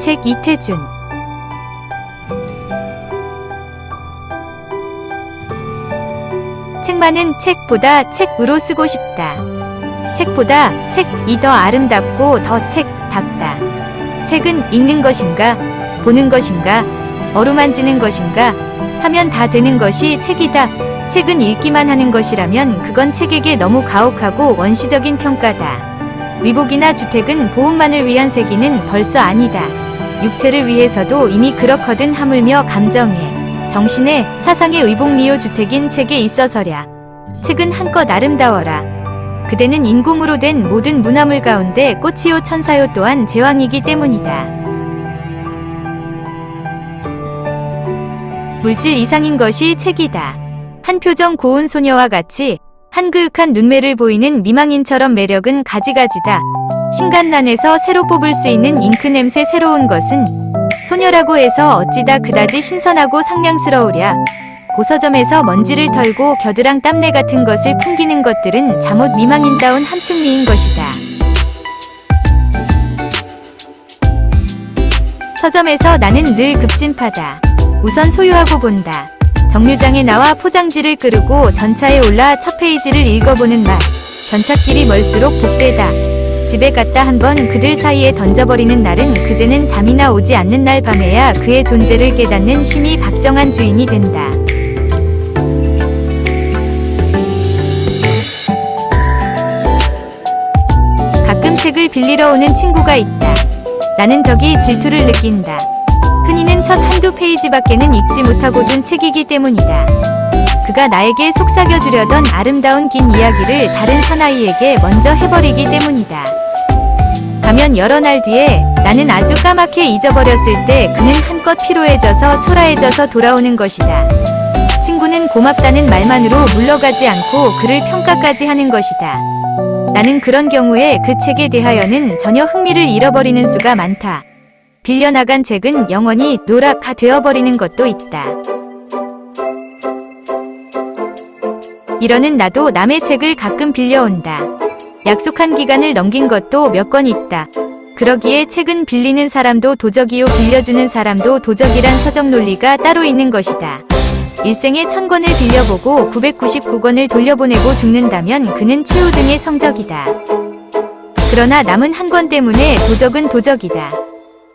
책 이태준 책만은 책보다 책으로 쓰고 싶다. 책보다 책이 더 아름답고 더 책답다. 책은 읽는 것인가, 보는 것인가, 어루만지는 것인가, 하면 다 되는 것이 책이다. 책은 읽기만 하는 것이라면 그건 책에게 너무 가혹하고 원시적인 평가다. 위복이나 주택은 보험만을 위한 세기는 벌써 아니다. 육체를 위해서도 이미 그렇거든 하물며 감정에, 정신에, 사상의 의복리요 주택인 책에 있어서랴. 책은 한껏 아름다워라. 그대는 인공으로 된 모든 문화물 가운데 꽃이요 천사요 또한 제왕이기 때문이다. 물질 이상인 것이 책이다. 한 표정 고운 소녀와 같이 한그윽한 눈매를 보이는 미망인처럼 매력은 가지가지다. 신간란에서 새로 뽑을 수 있는 잉크 냄새 새로운 것은 소녀라고 해서 어찌다 그다지 신선하고 상냥스러우랴. 고서점에서 먼지를 털고 겨드랑 땀내 같은 것을 풍기는 것들은 잠옷 미망인다운 함축미인 것이다. 서점에서 나는 늘 급진파다. 우선 소유하고 본다. 정류장에 나와 포장지를 끄르고 전차에 올라 첫 페이지를 읽어보는 맛. 전차길이 멀수록 복되다. 집에 갔다 한번 그들 사이에 던져버리는 날은 그제는 잠이나 오지 않는 날 밤에야 그의 존재를 깨닫는 심히 박정한 주인이 된다. 가끔 책을 빌리러 오는 친구가 있다. 나는 저기 질투를 느낀다. 첫 한두 페이지밖에는 읽지 못하고 둔 책이기 때문이다. 그가 나에게 속삭여 주려던 아름다운 긴 이야기를 다른 사나이에게 먼저 해버리기 때문이다. 가면 여러 날 뒤에 나는 아주 까맣게 잊어버렸을 때 그는 한껏 피로해져서 초라해져서 돌아오는 것이다. 친구는 고맙다는 말만으로 물러가지 않고 그를 평가까지 하는 것이다. 나는 그런 경우에 그 책에 대하여는 전혀 흥미를 잃어버리는 수가 많다. 빌려나간 책은 영원히 노랗가 되어버리는 것도 있다. 이러는 나도 남의 책을 가끔 빌려온다. 약속한 기간을 넘긴 것도 몇 건 있다. 그러기에 책은 빌리는 사람도 도적이요 빌려주는 사람도 도적이란 서적 논리가 따로 있는 것이다. 일생에 천 권을 빌려보고 999권을 돌려보내고 죽는다면 그는 최우등의 성적이다. 그러나 남은 한 권 때문에 도적은 도적이다.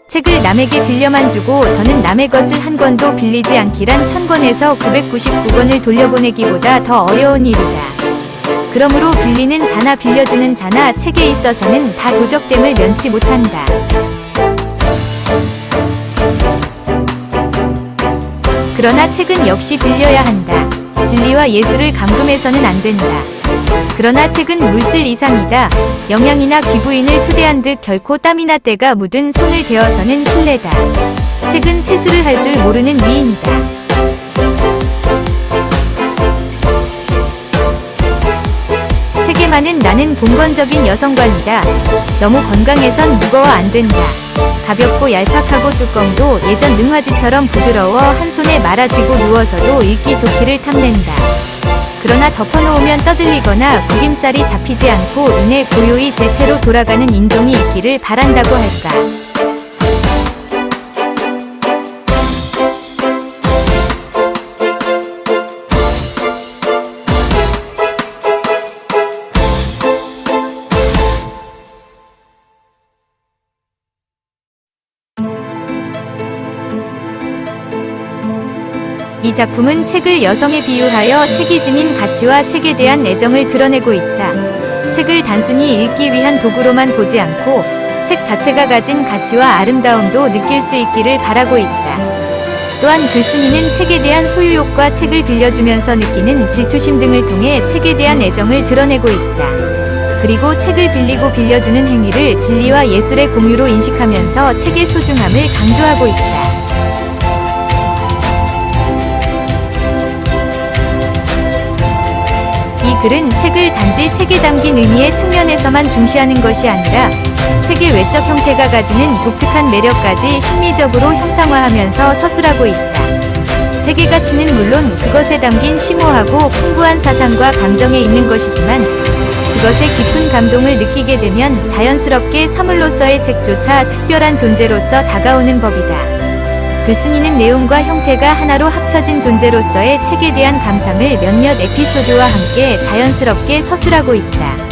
책을 남에게 빌려만 주고 저는 남의 것을 한 권도 빌리지 않기란 천 권에서 999권을 돌려보내기보다 더 어려운 일이다. 그러므로 빌리는 자나 빌려주는 자나 책에 있어서는 다 도적됨을 면치 못한다. 그러나 책은 역시 빌려야 한다. 진리와 예술을 감금해서는 안 된다. 그러나 책은 물질 이상이다. 영양이나 기부인을 초대한 듯 결코 땀이나 때가 묻은 손을 대어서는 신뢰다. 책은 세수를 할 줄 모르는 미인이다. 책에만은 나는 봉건적인 여성관이다. 너무 건강해선 무거워 안 된다. 가볍고 얄팍하고 뚜껑도 예전 능화지처럼 부드러워 한 손에 말아쥐고 누워서도 읽기 좋기를 탐낸다. 그러나 덮어놓으면 떠들리거나 구김살이 잡히지 않고 이내 고요히 제태로 돌아가는 인종이 있기를 바란다고 할까. 이 작품은 책을 여성에 비유하여 책이 지닌 가치와 책에 대한 애정을 드러내고 있다. 책을 단순히 읽기 위한 도구로만 보지 않고 책 자체가 가진 가치와 아름다움도 느낄 수 있기를 바라고 있다. 또한 글쓴이는 책에 대한 소유욕과 책을 빌려주면서 느끼는 질투심 등을 통해 책에 대한 애정을 드러내고 있다. 그리고 책을 빌리고 빌려주는 행위를 진리와 예술의 공유로 인식하면서 책의 소중함을 강조하고 있다. 글은 책을 단지 책에 담긴 의미의 측면에서만 중시하는 것이 아니라 책의 외적 형태가 가지는 독특한 매력까지 심미적으로 형상화하면서 서술하고 있다. 책의 가치는 물론 그것에 담긴 심오하고 풍부한 사상과 감정에 있는 것이지만 그 그것에 깊은 감동을 느끼게 되면 자연스럽게 사물로서의 책조차 특별한 존재로서 다가오는 법이다. 글쓴이는 내용과 형태가 하나로 합쳐진 존재로서의 책에 대한 감상을 몇몇 에피소드와 함께 자연스럽게 서술하고 있다.